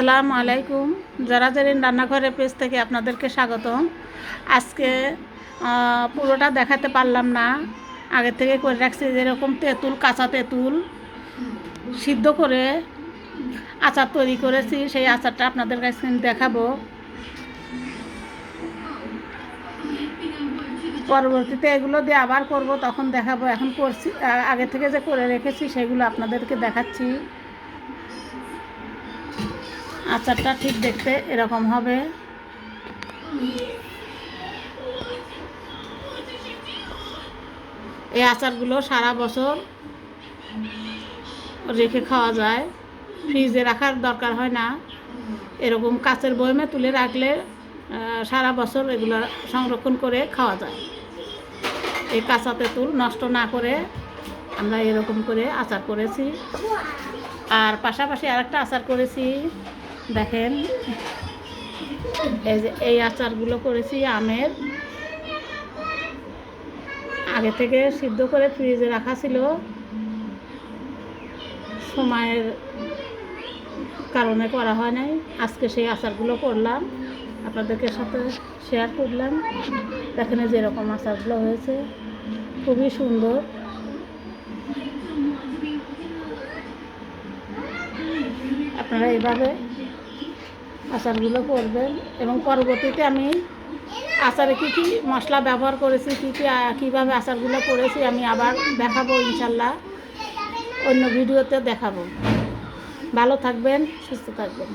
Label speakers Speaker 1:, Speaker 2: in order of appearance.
Speaker 1: আসসালামু আলাইকুম। যারা জানেন রান্নাঘরের পেজ থেকে আপনাদেরকে স্বাগতম। আজকে পুরোটা দেখাতে পারলাম না। আগে থেকে করে রাখছি যেরকম তেঁতুল, কাঁচা তেঁতুল সিদ্ধ করে আচার তৈরি করেছি। সেই আচারটা আপনাদের কাছে দেখাবো। পরবর্তীতে এগুলো দিয়ে আবার করব, তখন দেখাবো। এখন করছি আগে থেকে যে করে রেখেছি, সেগুলো আপনাদেরকে দেখাচ্ছি। আচারটা ঠিক দেখতে এরকম হবে। এই আচারগুলো সারা বছর রেখে খাওয়া যায়। ফ্রিজে রাখার দরকার হয় না। এরকম কাচের বয়মে তুলে রাখলে সারা বছর এগুলো সংরক্ষণ করে খাওয়া যায়। এই কাঁচা তেঁতুল নষ্ট না করে আমরা এরকম করে আচার করেছি। আর পাশাপাশি আরেকটা আচার করেছি। দেখেন, এই যে এই আচারগুলো করেছি, আমের। আগে থেকে সিদ্ধ করে ফ্রিজে রাখা ছিল। সময়ের কারণে করা হয় নাই। আজকে সেই আচারগুলো করলাম। আপনাদেরকে সাথে শেয়ার করলাম। দেখেন এই যে এরকম আচারগুলো হয়েছে। খুবই সুন্দর। আপনারা এইভাবে আচারগুলো করবেন এবং পরবর্তীতে আমি আচারে কী কী মশলা ব্যবহার করেছি, কী কী কীভাবে আচারগুলো করেছি আমি আবার দেখাবো ইনশাল্লাহ। অন্য ভিডিওতে দেখাবো। ভালো থাকবেন, সুস্থ থাকবেন।